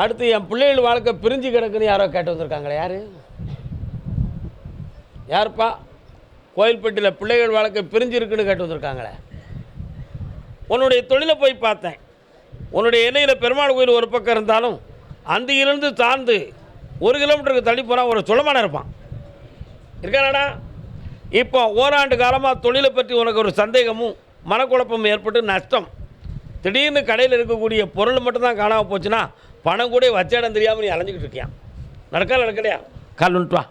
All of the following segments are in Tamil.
அடுத்து என் பிள்ளைகள் வாழ்க்கை பிரிஞ்சு கிடக்குன்னு யாரோ கேட்டு வந்திருக்காங்களே யார்? யாருப்பா? கோயில்பட்டியில் பிள்ளைகள் வாழ்க்கை பிரிஞ்சு இருக்குன்னு கேட்டு வந்திருக்காங்களே. உன்னுடைய தொழிலை போய் பார்த்தேன். உன்னுடைய எல்லையில் பெருமாள் கோயில் ஒரு பக்கம் இருந்தாலும் அந்தியிலிருந்து தாழ்ந்து ஒரு கிலோமீட்டருக்கு தள்ளி போனால் ஒரு சுழமான இருப்பான். இருக்கானடா? இப்போ ஓராண்டு காலமாக தொழிலை பற்றி உனக்கு ஒரு சந்தேகமும் மனக்குழப்பமும் ஏற்பட்டு நஷ்டம். திடீர்னு கடையில் இருக்கக்கூடிய பொருள் மட்டும்தான் காணாமல் போச்சுன்னா பணம் கூட வச்ச இடம் தெரியாமல் நீ அலைஞ்சிக்கிட்டு இருக்கியான் நடக்கா நடக்கலையா? கால் வந்துட்டு வா.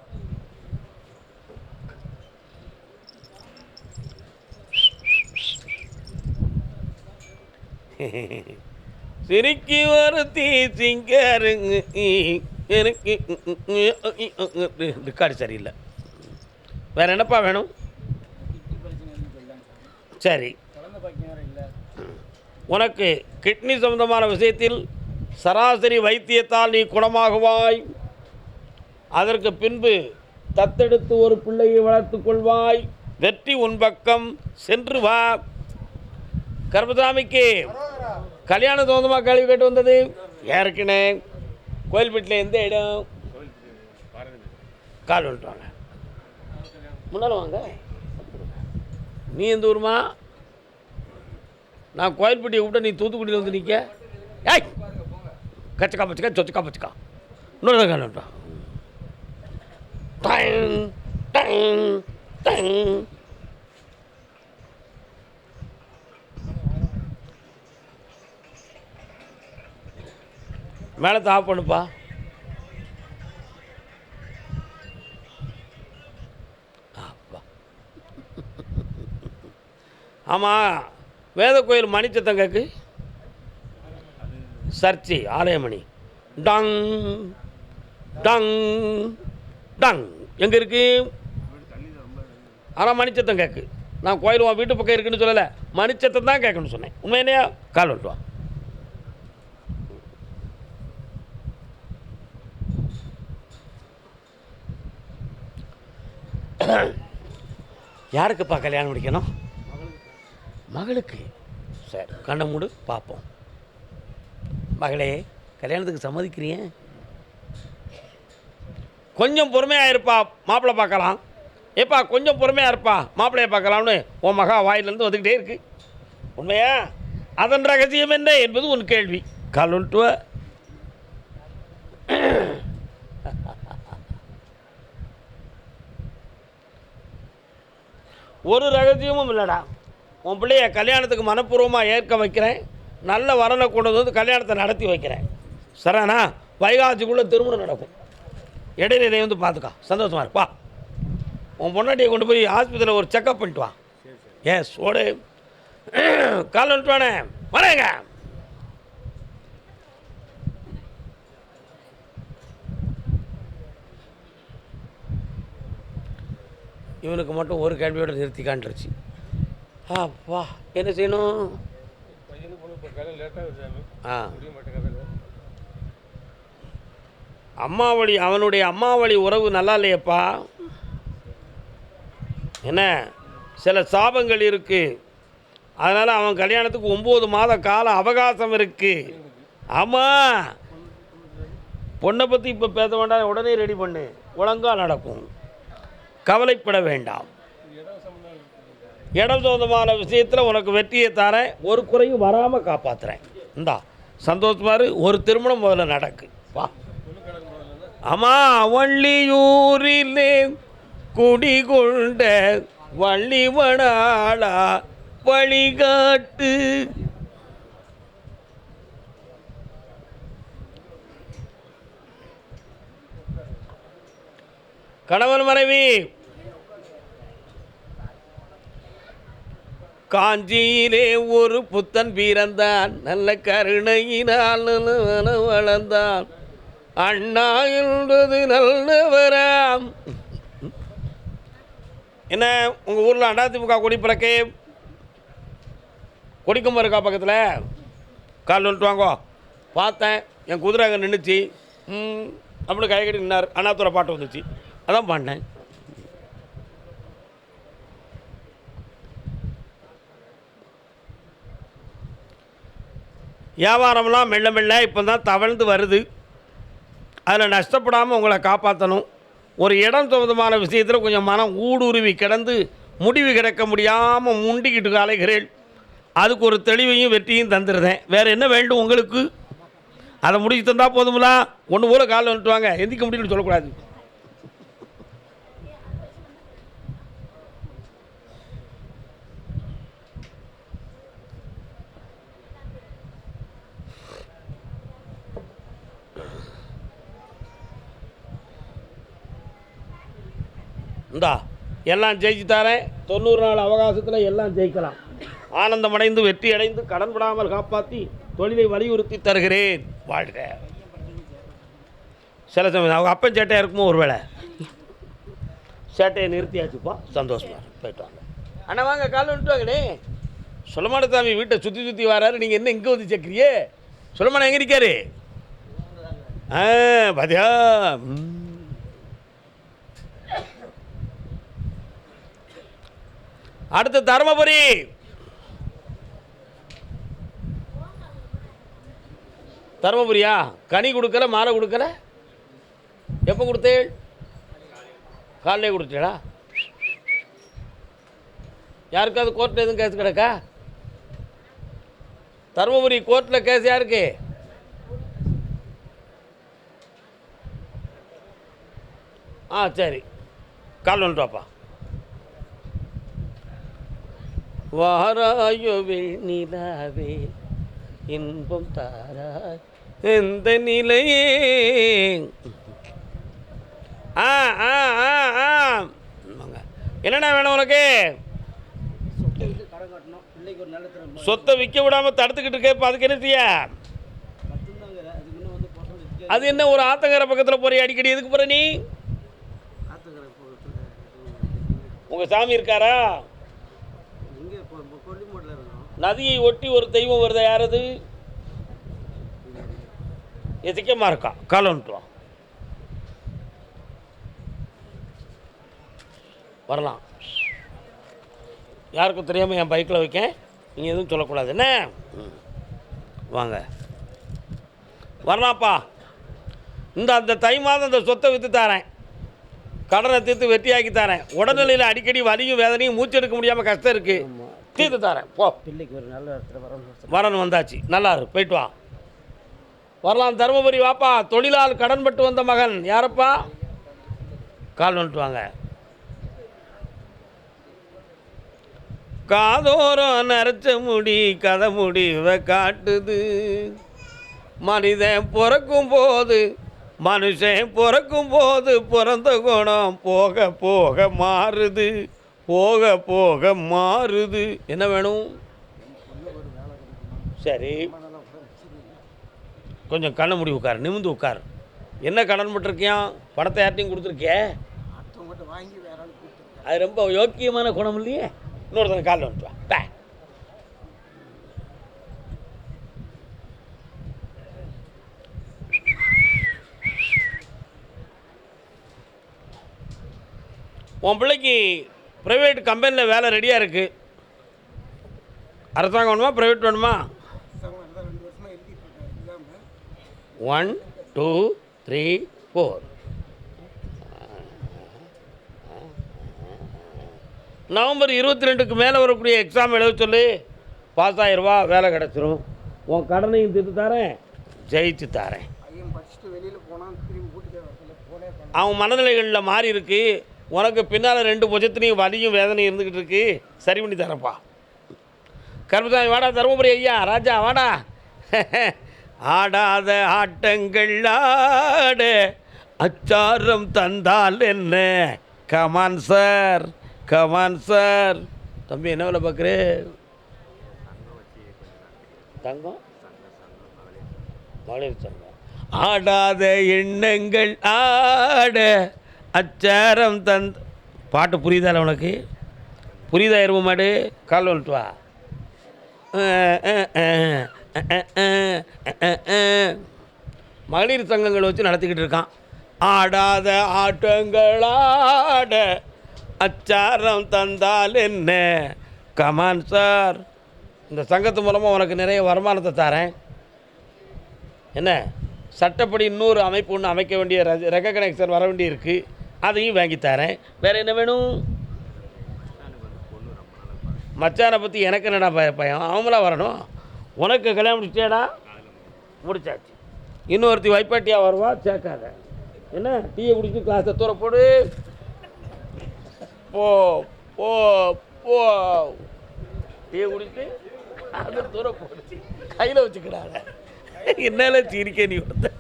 சிரிக்கி வருத்தி சிங்கருங்க எனக்கு ரிக்கார்டு சரியில்லை. வேற என்னப்பா வேணும்? சரி. உனக்கு கிட்னி சம்பந்தமான விஷயத்தில் சராசரி வைத்தியத்தால் நீ குணமாகுவாய். அதற்கு பின்பு தத்தெடுத்து ஒரு பிள்ளையை வளர்த்து கொள்வாய். வெற்றி உன் பக்கம் சென்று வா. கர்மசாமிக்கு கல்யாணம் சொந்தமாக கேள்வி கேட்டு வந்தது? ஏற்கனவே கோயில்பேட்டில் எந்த இடம்? கால் வந்துட்டு முன்னால் வாங்க. நீ எந்த ஊருமா? நான் கோயில்பட்டியை கூப்பிட்ட நீ தூத்துக்குடியில் வந்து நிற்க ஏய்! கச்சக்கா பச்சக்கா சொச்சக்கா பச்சக்கா இன்னொரு கால் டைங் வா டைம் மேலே ஆஃப் பண்ணுப்பா. அப்பா. ஆமாம் வேத கோயில் மணிச்சத்தம் கேக்கு. சர்ச்சி ஆலயமணி. டங் டங் டங். எங்கே இருக்கு? ஆனால் மணிச்சத்தம் கேட்கு நான் கோயில் உன் வீட்டு பக்கம் இருக்குன்னு சொல்லலை. மணிச்சத்தம் தான் கேட்கணும்னு சொன்னேன். உண்மையினையா கால் வந்துட்டு யாருக்குப்பா கல்யாணம் முடிக்கணும்? மகளுக்கு. சரி கண்ணை மூடு பார்ப்போம். மகளே கல்யாணத்துக்கு சம்மதிக்கிறீங்க கொஞ்சம் பொறுமையாக இருப்பா மாப்பிள்ளை பார்க்கலாம். ஏப்பா கொஞ்சம் பொறுமையாக இருப்பா மாப்பிள்ளையை பார்க்கலாம்னு உன் மகா வாயிலிருந்து வந்துக்கிட்டே இருக்கு. உண்மையா? அதன் ரகசியம் என்ன என்பது உன் கேள்வி. கால் ஒரு ரகசியமும் இல்லைடா. உன் பிள்ளைய கல்யாணத்துக்கு மனப்பூர்வமாக ஏற்க வைக்கிறேன். நல்ல வரனை கொண்டு வந்து கல்யாணத்தை நடத்தி வைக்கிறேன். சரிண்ணா வைகாசிக்குள்ளே திருமணம் நடக்கும். இடைநிலை வந்து பார்த்துக்கா. சந்தோஷமா இருப்பா உன் பொண்டாட்டியை கொண்டு போய் ஆஸ்பத்திரியில் ஒரு செக்கப் பண்ணிட்டு வா. ஏன் சோடு. கால் வந்துட்டு வரேங்க. இவனுக்கு மட்டும் ஒரு கேள்வியோடு நிறுத்தி காண்டுருச்சு அப்பா என்ன செய்யணும்? ஆ. அம்மாவளி அவனுடைய அம்மாவளி உறவு நல்லா இல்லையப்பா? என்ன? சில சாபங்கள் இருக்கு. அதனால் அவன் கல்யாணத்துக்கு ஒம்பது மாத கால அவகாசம் இருக்கு. ஆமாம் பொண்ணை பற்றி இப்போ பேச வேண்டாம் உடனே ரெடி பண்ணு. ஒழுங்கா நடக்கும். கவலைப்பட வேண்டாம். இடம் சொந்தமான விஷயத்தில் உனக்கு வெற்றியை தரேன். ஒரு குறையும் வராமல் காப்பாற்றுறேன் இந்தா சந்தோஷமாரு ஒரு திருமணம் முதல்ல நடக்கு. வா. ஆமாம் வள்ளியூரிலே குடிகொண்ட வள்ளிவனாளா வழிகாட்டு. கணவன் மனைவி காஞ்சியிலே ஒரு புத்தன் பிறந்தான் நல்ல கருணையினால் வளர்ந்தான். அண்ணா என்பது நல்லவராம். என்ன உங்கள் ஊரில் அதிமுக கொடி பிறக்கே? கொடிக்கும்பு இருக்கா பக்கத்தில்? கால் வந்துட்டு வாங்கோ. பார்த்தேன் என் குதிரை அங்கே நின்றுச்சு ம் அப்படின்னு கை கட்டி நின்னார். அண்ணாத்துறை பாட்டு வந்துச்சு. அதான் பாடினேன். வியாபாரம்லாம் மெல்ல மெல்ல இப்போ தான் தவழ்ந்து வருது. அதில் நஷ்டப்படாமல் உங்களை காப்பாற்றணும் ஒரு இடம் சம்பந்தமான விஷயத்தில் கொஞ்சம் மனம் ஊடுருவி கிடந்து முடிவு கிடைக்க முடியாமல் முண்டிக்கிட்டு அலைகிறேன் அதுக்கு ஒரு தெளிவையும் வெற்றியும் தந்துடுறேன் வேறு என்ன வேண்டும் உங்களுக்கு? அதை முடிச்சு தந்தால் போதுங்களா ஒன்று போல காலில் வந்துட்டு வாங்க. எந்திக்க முடியும்னு சொல்லக்கூடாது. இந்தா எல்லாம் ஜெயிச்சு தரேன் தொண்ணூறு நாள் அவகாசத்தில் எல்லாம் ஜெயிக்கலாம். ஆனந்தமடைந்து வெற்றி அடைந்து கடன் விடாமல் காப்பாற்றி தொழிலை வலியுறுத்தி தருகிறேன். வாழ்க. சில சமயம் அவங்க அப்பன் சேட்டையாக இருக்குமோ ஒரு வேளை சேட்டையை நிறுத்தியாச்சுப்பா. சந்தோஷமா. போயிட்டு வாங்க. அண்ணா வாங்க காலைல வந்துட்டு வாங்கண்ணே. சுலமான சாமி வீட்டை சுற்றி சுற்றி வராரு. நீங்கள் என்ன இங்கே வந்து சேர்க்குறியே சுலமான எங்கே இருக்காரு ஆ பாத்தியா ம். அடுத்து தருமபுரி. தருமபுரியா? கனி கொடுக்கல மாலை கொடுக்கல? எப்போ கொடுத்தேள்? காலையிலே கொடுத்தீங்களா யாருக்காவது கோர்ட்டில் எதுவும் கேஸ் கிடக்கா? தருமபுரி கோர்ட்டில் கேஸ் யாருக்கு? ஆ சரி. கால் வந்துட்டு வாப்பா. வாராயோ நிலாவே இன்பம் தாராய். எந்த நிலையே? ஆ ஆ ஆ ஆ. என்னண்ணா வேணும் உனக்கு? சொத்தை விற்க விடாமல் தடுத்துக்கிட்டு இருக்கே இப்போ அதுக்கு என்ன செய்ய? அது என்ன ஒரு ஆத்தங்கரை பக்கத்தில் போறிய? அடிக்கடி எதுக்கு போகிற நீ? உங்கள் சாமி இருக்காரா இங்கே இப்போ இப்போ கொல்லிமோட்டில் இருக்கோம் நதியை ஒட்டி ஒரு தெய்வம் வருதா யாரது? எதிக்கமாக இருக்கா? காலன்ட்டுவான் வரலாம். யாருக்கும் தெரியாமல் என் பைக்கில் வைக்கேன். நீங்கள் எதுவும் சொல்லக்கூடாது. என்ன? வாங்க. வரலாம்ப்பா. இந்த அந்த தை மாதம் அந்த சொத்தை விற்று தரேன். கடனை தீர்த்து வெட்டியாக்கி தரேன். உடல்நிலையில் அடிக்கடி வலியும் வேதனையும் மூச்சு எடுக்க முடியாமல் கஷ்டம் இருக்குது தீர்த்து தரேன். போ. பிள்ளைக்கு ஒரு நல்ல வரணும் வரன் வந்தாச்சு. நல்லா இரு போயிட்டு வா. வரலாம் தருமபுரி வாப்பா. தொழிலால் கடன்பட்டு வந்த மகன். யாரப்பா? கால் வந்துட்டு வாங்க. காதோரம் நரைச்ச முடி கதை முடிவை காட்டுது. மனிதன் பிறக்கும் போது மனுஷன் பிறக்கும் போது பிறந்த குணம் போக போக மாறுது. போக போக மாறுது. என்ன வேணும்? சரி. கொஞ்சம் கண்ணை முடி உட்கார் நிமிந்து உட்கார். என்ன கடன் பட்டிருக்கியான் பணத்தை யார்ட்டையும் கொடுத்துருக்கே வாங்கி அது ரொம்ப யோக்கியமான குணம் இல்லையே? இன்னொருத்தனை காலில் வந்துட்டு வா. உன் பிள்ளைக்கு ப்ரைவேட் கம்பெனியில் வேலை ரெடியாக இருக்குது அரசாங்கம் வேணுமா? ப்ரைவேட் வேணுமா? One two three four November இருபத்தி ரெண்டுக்கு மேலே வரக்கூடிய எக்ஸாம் எழுத சொல்லி. பாஸ் ஆயிரரூபா வேலை கிடச்சிரும். உன் கடனையும் தீர்த்து தரேன் ஜெயிச்சு தரேன். அவன் மனநிலைகளில் மாறி இருக்கு. உனக்கு பின்னால் ரெண்டு புஜத்துலேயும் வலியும் வேதனையும் இருந்துக்கிட்டு இருக்கு. சரி பண்ணி தரேன்ப்பா. கருப்பசாமி வாடா தருமபுரி ஐயா ராஜா வாடா. ஆடாத ஆட்டங்கள் ஆட அச்சாரம் தந்தால் என்ன? கமான் சார் கமான் சார் தம்பி என்ன வேலை பார்க்குற? தங்கம்? மகளிர் சங்கம். ஆடாத எண்ணங்கள் ஆட அச்சாரம் தந் பாட்டு புரியுதால உனக்கு? புரியுதா எரும மாடு? கால் வந்துட்டு வா. மகளிர் சங்கங்கள் வச்சு நடத்திக்கிட்டு இருக்கான். ஆடாத ஆட்டங்களாட அச்சாரம் தந்தால் என்ன? கமான் சார் இந்த சங்கத்து மூலமாக உனக்கு நிறைய வருமானத்தை தரேன். என்ன? சட்டப்படி இன்னொரு அமைப்பு ஒன்று அமைக்க வேண்டிய ரெக கனெக்ஷன் வர வேண்டியிருக்கு. இருக்குது அதையும் வாங்கி தரேன். வேறு என்ன வேணும்? மச்சானை பற்றி எனக்கு என்னடா பய பயம்? அவங்களா வரணும். உனக்கு கல்யாணம் முடிச்சேடா முடிச்சாச்சு. இன்னொருத்தி வைப்பாட்டியாக வருவா? சேர்க்காத. என்ன? டீயை குடிச்சு கிளாஸை தூர போடு. போ போ போ. டீயை குடிச்சிட்டு அதை தூர போடு. கையில் வச்சுக்கிறாங்க என்னால சிரிக்க நீ கொடுத்த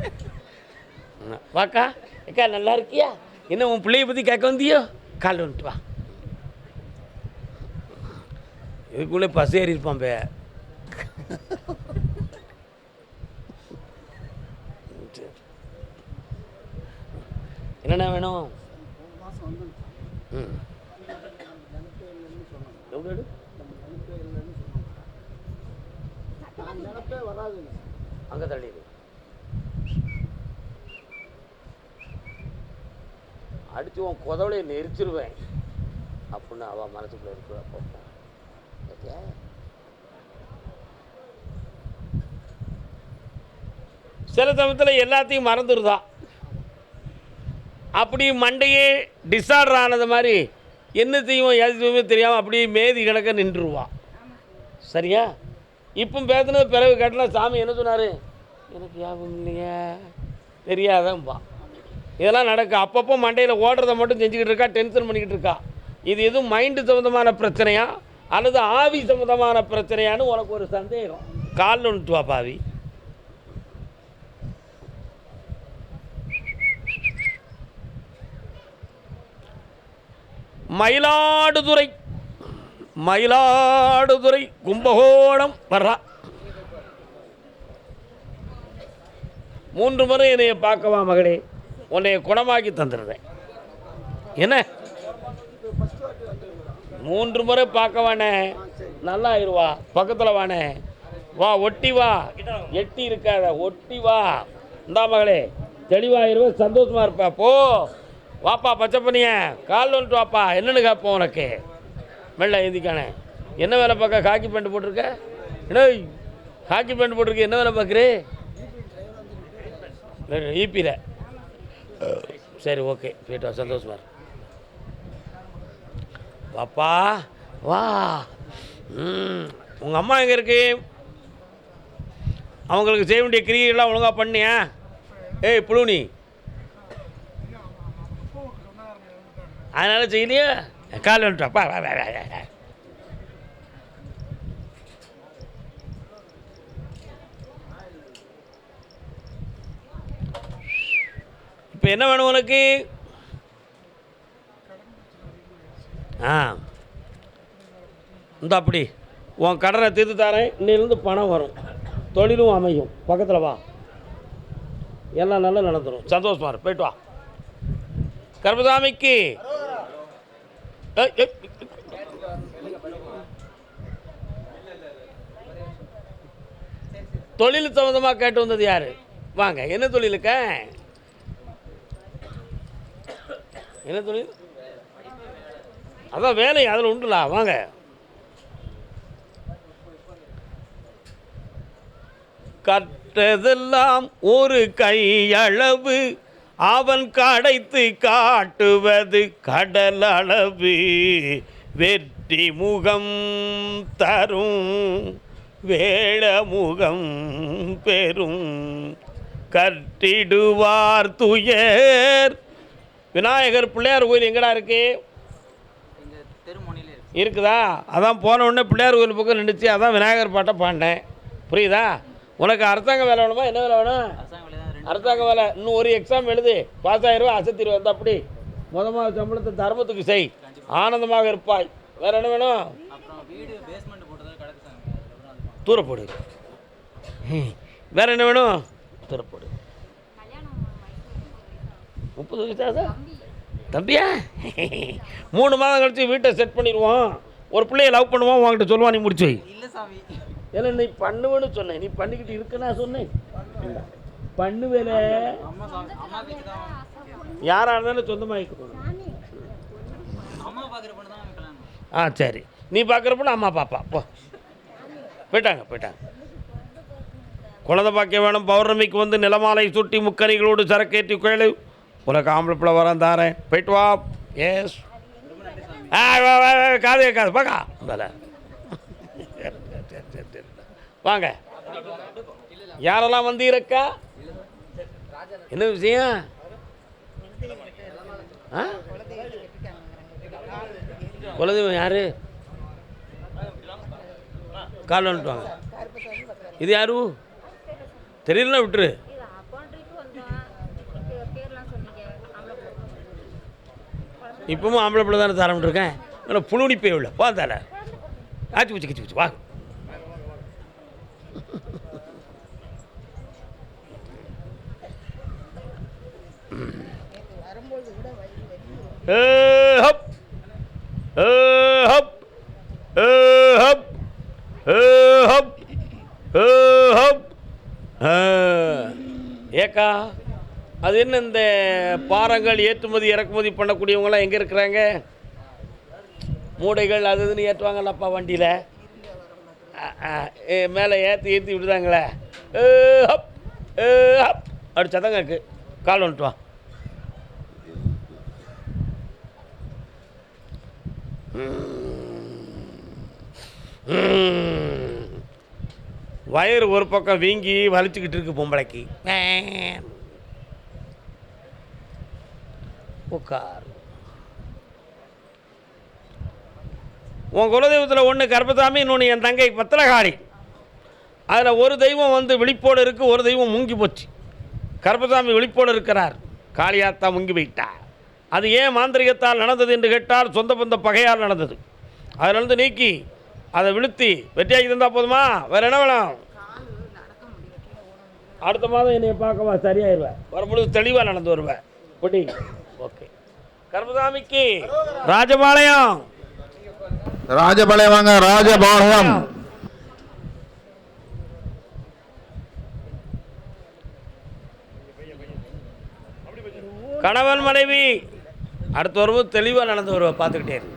வாக்கா அக்கா நல்லா இருக்கியா? என்ன உன் பிள்ளைய பற்றி கேட்க வந்தியோ? கால் வந்துட்டு வா. இதுக்குள்ளே பஸ் ஏறி இருப்பான் பே. சரி. வேணும்? ம். அங்கே இல்லைன்னு அடித்து உன் குதவளையை நெரிச்சிருவேன். அப்படின்னு அவள் மனசுக்குள்ளே இருக்கிற பார்ப்போம் பார்த்தியா சில சமயத்தில் எல்லாத்தையும் மறந்துடுதா. அப்படி மண்டையே டிஸார்டர் ஆனது மாதிரி என்ன செய்வோம் எது தெரியாமல் அப்படியே மேதி கணக்க நின்றுருவான் சரியா? இப்போ பேசுனது பிறகு கேட்டல சாமி என்ன சொன்னார்? எனக்கு யாபம் இல்லையா. தெரியாதம்பா. இதெல்லாம் நடக்கும் அப்பப்போ மண்டையில் ஓடுறத மட்டும் செஞ்சுக்கிட்டு இருக்கா டென்ஷன் பண்ணிக்கிட்டு இருக்கா. இது எதுவும் மைண்டு சம்மந்தமான பிரச்சனையா? அல்லது ஆவி சம்மந்தமான பிரச்சனையான்னு உனக்கு ஒரு சந்தேகம். காலில் ஒன்று பாவி? மயிலாடுதுறை மயிலாடுதுறை கும்பகோணம் வர்றா. மூன்று முறை என்னைய பார்க்கவா மகளே? உன்னைய குணமாக்கி தந்துடுறேன் என்ன மூன்று முறை பார்க்க வானே நல்லா ஆயிடுவா பக்கத்தில் வானே வா ஒட்டி வா எட்டி இருக்காத ஒட்டி வா இந்தா மகளே தெளிவாயிருவ சந்தோஷமாக இருப்பா போ வாப்பா பச்சை பண்ணிய கால் வந்துட்டு வாப்பா என்னன்னு கேட்போம் உனக்கு மெல்ல எழுதிக்கானே என்ன வேலை பார்க்க காக்கி பேண்ட் போட்டிருக்க என்ன காக்கி பேண்ட் போட்டிருக்க என்ன வேலை பார்க்குறே ஈபியில் சரி ஓகே. போயிட்டு வா. சந்தோஷமா பாப்பா வா. உங்கள் அம்மா எங்கே இருக்கு? அவங்களுக்கு செய்ய வேண்டிய கிரியெல்லாம் ஒழுங்காக பண்ணியா? ஏய் புழுனி. அதனால் செய்யலையா? கால் வந்துட்டாப்பா வா வா வா வா இப்போ என்ன வேணும் உனக்கு? ஆ. இந்த அப்படி. உன் கடனை தீர்த்து தரேன். இன்னிலிருந்து பணம் வரும். தொழிலும் அமையும். பக்கத்தில் வா. எல்லாம் நல்லா நடந்துடும் சந்தோஷமா இரு. போயிட்டு வா. கர்மசாமிக்கு தொழில் சம்மந்தமாக கேட்டு வந்தது யார்? வாங்க. என்ன தொழிலுக்க? என்ன தொழில் அதான் வேலை அதில் உண்டுலா வாங்க. கற்றதெல்லாம் ஒரு கையளவு அவன் கடைத்து காட்டுவது கடலளவு. வெற்றி முகம் தரும் வேளமுகம் பெறும் கட்டிடுவார் துயர் விநாயகர் பிள்ளையார் கோயில் எங்கடா இருக்கு? எங்க தெருமுனையில இருக்கு. இருக்குதா? அதான் போன உடனே பிள்ளையார் கோயில் பக்கம் நின்றுச்சு அதான் விநாயகர் பாட்டை பாடினேன். புரியுதா? உனக்கு அரசாங்க வேலை வேணுமா? என்ன வேலை வேணும்? அரசாங்க வேலை இன்னும் ஒரு எக்ஸாம் எழுது. பாஸ் ஆயிடுவா அசத்திடுவா? இருந்தா அப்படி. முத மாத சம்பளத்தை தர்மத்துக்கு செய். ஆனந்தமாக இருப்பாய். வேற என்ன வேணும். தூரப்போடு. வேற என்ன வேணும்? தூரப்போடு. வயசா தம்பியா? மூணு மாதம் கழிச்சு வீட்டை செட் பண்ணிடுவோம். ஒரு பிள்ளைய லவ் பண்ணுவோம் உன்கிட்ட சொல்லுவான் நீ முடிச்சு வை. இல்ல சாமி. ஏன்னா நீ பண்ணுவேன்னு சொன்னேன். நீ பண்ணிக்கிட்டு இருக்குன்னா சொன்னேன். பண்ணுவேல. யாராக இருந்தாலும் பார்க்குற பொண்ணு கல்யாணம் ஆ சரி. நீ பார்க்குறப்ப அம்மா பாப்பா. போ. போயிட்டாங்க போயிட்டாங்க. குழந்தை பாக்கிய வேணும். பௌர்ணமிக்கு வந்து நிலமாலை சுட்டி முக்கணிகளோடு சரக்கேற்றி குழலு. உனக்கு ஆம்பளை பிள்ளை வரான் தாரேன். போயிட்டு வா. எஸ் ஆ வா, வா, காது கேட்காது பாக்கா. இந்தால. வாங்க. யாரெல்லாம் வந்து இருக்கா? என்ன விஷயம்? ஆ? குலதெய்வம் யாரு? கால் வந்துட்டு வாங்க இது யாரு? தெரியல விட்டுரு இது அக்கௌண்ட்டுக்கு வந்தோம் பே- பேர்லாம் சொன்னீங்க ஆம்பளை பிள்ளை. இப்பவும் ஆம்பளை பிள்ளை தானே தரமிட்டு இருக்கேன் இல்லை புழுடி போய் உள்ள. போ தர ஆச்சு குச்சி கிச்சு குச்சி வா. ஏ ஹப். ஏ ஹப். ஏ ஹப். ஏ ஹப். ஏ ஹப். ஏக்கா. அது என்ன இந்த பாறங்கள் ஏற்றுமதி இறக்குமதி பண்ணக்கூடியவங்களாம் எங்கே இருக்கிறாங்க? மூடைகள் அது இதுன்னு ஏற்றுவாங்கல்லப்பா வண்டியில். மேலே ஏற்றி ஏற்றி விடுதாங்களே ஹப் ஹப். அப்படி இருக்கு கால் வந்துட்டு வா. வயிறு ஒரு பக்கம் வீங்கி வலிச்சுக்கிட்டு இருக்கு பொம்பளைக்கு. உட்கார். உன் குலதெய்வத்தில் ஒன்று கர்ப்பசாமி இன்னொன்று என் தங்கை பத்திரகாளி. அதில் ஒரு தெய்வம் வந்து விழிப்போடு இருக்குது ஒரு தெய்வம் முங்கி போச்சு. கர்ப்பசாமி விழிப்போடு இருக்கிறார். காளியாத்தா முங்கி போயிட்டார். அது ஏன் மாந்திரிகத்தால் நடந்தது என்று கேட்டால் சொந்த பந்த பகையால் நடந்தது. அதிலிருந்து நீக்கி அதை விழுத்தி வெற்றியாகி தந்தால் போதுமா? வேறு என்ன வேணும்? அடுத்த மாதம் என்னை பார்க்கவா சரியாயிருவேன் வரும்பொழுது தெளிவாக நடந்து வருவேன் பொடி கர்மசாமிக்கு. ராஜபாளையம். ராஜபாளையம் வாங்க ராஜபாளையம். கணவன் மனைவி அடுத்து வரும்போது தெளிவாக நடந்து வருவா பார்த்துக்கிட்டே இருக்கு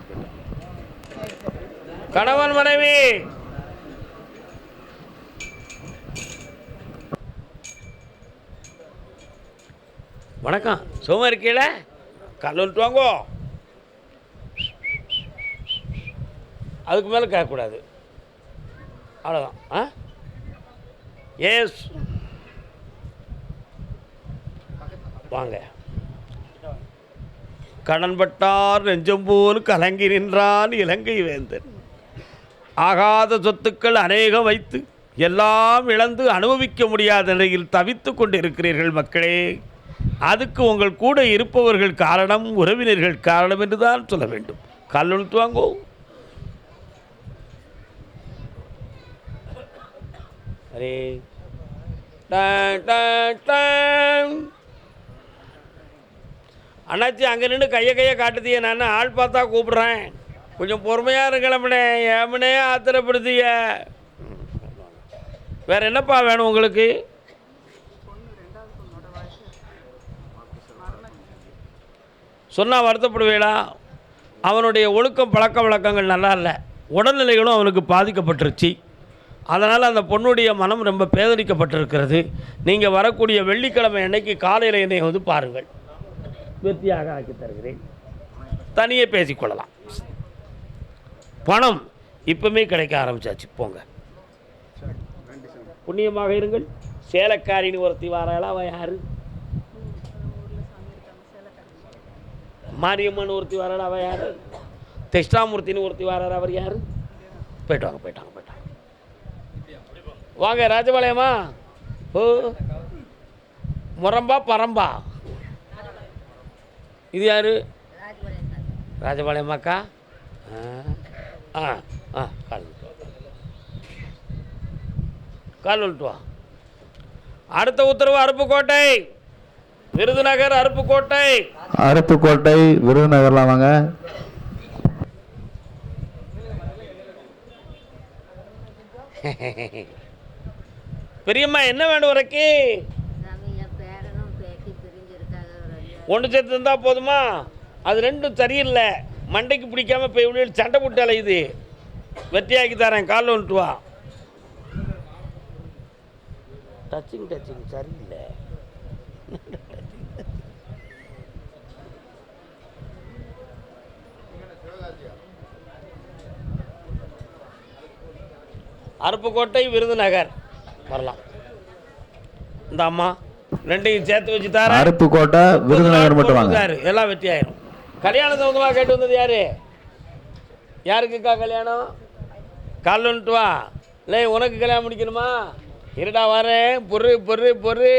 கணவன் மனைவி. வணக்கம். சும்மா இருக்கீல கல் வந்துட்டு வாங்கோ அதுக்கு மேலே கேட்கக்கூடாது. அவ்வளோதான் ஆ? எஸ் வாங்க. கடன்பட்டார் நெஞ்சம் போல் கலங்கி நின்றான் இலங்கை வேந்தன். ஆகாத சொத்துக்கள் அநேகம் வைத்து எல்லாம் இழந்து அனுபவிக்க முடியாத நிலையில் தவித்து கொண்டிருக்கிறீர்கள் மக்களே. அதுக்கு உங்கள் கூட இருப்பவர்கள் காரணம் உறவினர்கள் காரணம் என்று தான் சொல்ல வேண்டும். கல்லெழுத்து வாங்கோ. அரே. அண்ணாச்சி அங்கே நின்று கையை கையை காட்டுதிய நான் ஆள் பார்த்தா கூப்பிட்றேன். கொஞ்சம் பொறுமையாக இருக்கலம்னே ஏமனே ஆத்திரப்படுத்திய. வேறு என்னப்பா வேணும் உங்களுக்கு? சொன்னால் வருத்தப்படுவேடா. அவனுடைய ஒழுக்கம் பழக்க வழக்கங்கள் நல்லா இல்லை. உடல்நிலைகளும் அவனுக்கு பாதிக்கப்பட்டுருச்சு. அதனால் அந்த பொண்ணுடைய மனம் ரொம்ப பேதரிக்கப்பட்டிருக்கிறது. நீங்கள் வரக்கூடிய வெள்ளிக்கிழமை அன்னைக்கு காலையில் என்னை வந்து பாருங்கள். வெற்றியாக ஆக்கி தருகிறேன். தனியே பேசிக்கொள்ளலாம். பணம் இப்பவுமே கிடைக்க ஆரம்பிச்சாச்சு. போங்க. புண்ணியமாக இருங்கள். சேலக்காரின்னு ஒருத்தி வாராளா அவன் யாரு? மாரியம்மன் ஒருத்தி வாராளா அவள் யார்? தெஷ்டாமூர்த்தின்னு ஒருத்தி வாராரு அவர் யார்? போயிட்டு வாங்க போயிட்டாங்க போயிட்டாங்க. வாங்க ராஜபாளையமா? ஓ முரம்பா பரம்பா? இது யார்? ராஜபாளையம்மாக்கா ராஜபாளையமாக்கா? ஆ ஆ ஆ கால் கால் விட்டு வா. அடுத்த உத்தரவு அருப்புக்கோட்டை. விருதுநகர் அருப்புக்கோட்டை. அருப்புக்கோட்டை விருதுநகர்லாம் வாங்க. பெரியம்மா என்ன வேணும் உனக்கு? ஒன்று சேர்த்து இருந்தால் போதுமா? அது ரெண்டும் சரியில்லை. மண்டைக்கு பிடிக்காம போய் உள்ள சண்டை போட்டு அலையுது. வெற்றியாக்கி தரேன் காலில் வந்துட்டு வா. டச்சிங் டச்சிங் சரியில்லை. அருப்புக்கோட்டை விருதுநகர். வரலாம். இந்த அம்மா ரெண்டையும் சேர்த்து வச்சு தரேன். அருப்புக்கோட்டை விருதுநகர் மட்டும் வாங்க. எல்லாம் வெற்றி ஆயிரும் கல்யாண சம்பந்தமாக கேட்டு வந்தது யாரு? யாருக்குக்கா கல்யாணம்? கால் வந்துட்டு வா. இல்லை உனக்கு கல்யாணம் முடிக்கணுமா? இருடா வரேன். பொறு பொறு பொறு.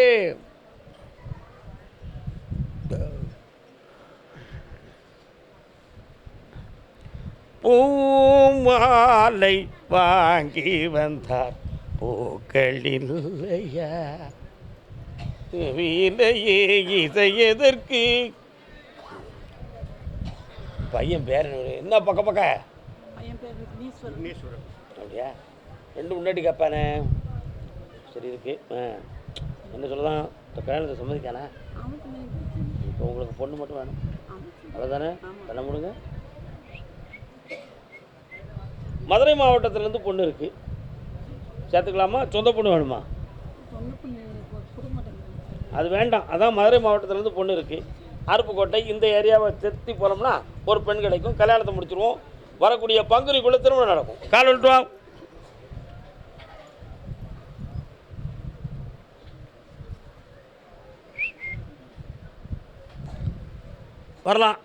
பூமாலை வாங்கி வந்தார். பூக்கள் இல்லையா வீணையே இசை எதற்கு? பையன் பேர் என்ன? என்ன பக்க பக்க? அப்படியா? ரெண்டு முன்னாடி கேட்பானே? சரி இருக்கு. ஆ. என்ன சொல்லலாம் இந்த கல்யாணத்தை சம்மதிக்கானே? இப்போ உங்களுக்கு பொண்ணு மட்டும் வேணும். அவ்வளோதானே பண்ண முடியுங்க மதுரை மாவட்டத்திலேருந்து பொண்ணு இருக்குது சேர்த்துக்கலாமா? சொந்த பொண்ணு வேணுமா? அது வேண்டாம். அதான் மதுரை மாவட்டத்திலேருந்து பொண்ணு இருக்குது அருப்புக்கோட்டை இந்த ஏரியாவை திருத்தி போனோம்னா ஒரு பெண் கிடைக்கும். கல்யாணத்தை முடிச்சிருவோம். வரக்கூடிய பங்குரிக்குள்ளே திருமணம் நடக்கும். கால் விட்டு வரலாம்.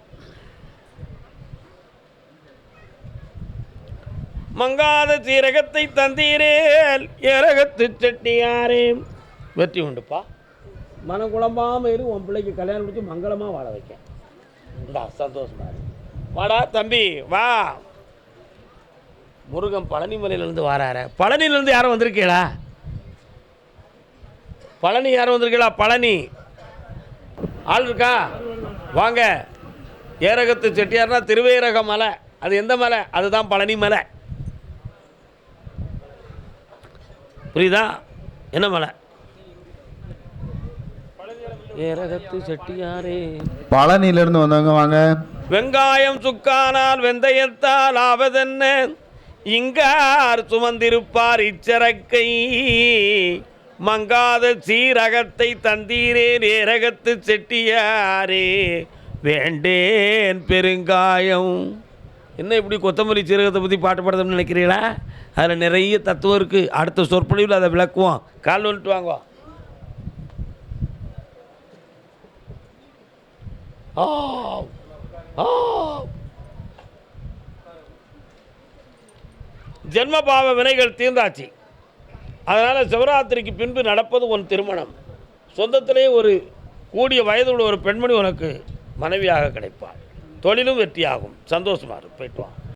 மங்காத சீரகத்தை தந்தீரேல் ஏரகத்து செட்டியாரே. வெற்றி உண்டுப்பா. மனம் குழம்பாம இரு உன் பிள்ளைக்கு கல்யாணம் முடிச்சு மங்களமாக வாழ வைக்க இந்தா சந்தோஷமா இரு. வாடா தம்பி வா. முருகன் பழனிமலையிலேருந்து வாரார. பழனியிலேருந்து யாரும் வந்திருக்கீங்களா பழனி யாரும் வந்திருக்கீங்களா பழனி. ஆள் இருக்கா? வாங்க. ஏரகத்து செட்டியார்னா திருவேரக மலை. அது எந்த மலை? அதுதான் பழனி மலை. புரியுதா? என்ன மலை ஏரகத்து செட்டியாரே. பழனியிலிருந்து வந்தவங்க வாங்க. வெங்காயம் சுக்கானால் வெந்தயத்தால் ஆவதென்ன? இங்கார் சுமந்திருப்பார் இச்சரக்கை. மங்காத சீரகத்தை தந்தீரே நேரகத்து செட்டியாரே. வேண்டேன் பெருங்காயம். என்ன இப்படி கொத்தமல்லி சீரகத்தை பற்றி பாட்டு பாடுறதுன்னு நினைக்கிறீங்களா அதில் நிறைய தத்துவம் இருக்குது அடுத்த சொற்பொழிவில் அதை விளக்குவோம். கால் வந்துட்டு வாங்குவோம் ஆ ஆ. வினைகள் தீர்ந்தாச்சு. அதனால் சிவராத்திரிக்கு பின்பு நடப்பது உன் திருமணம். சொந்தத்திலே ஒரு கூடிய வயதுள்ள ஒரு பெண்மணி உனக்கு மனைவியாக கிடைப்பாள். தொழிலும் வெற்றியாகும். சந்தோஷமாக இரு. போயிட்டு வாங்க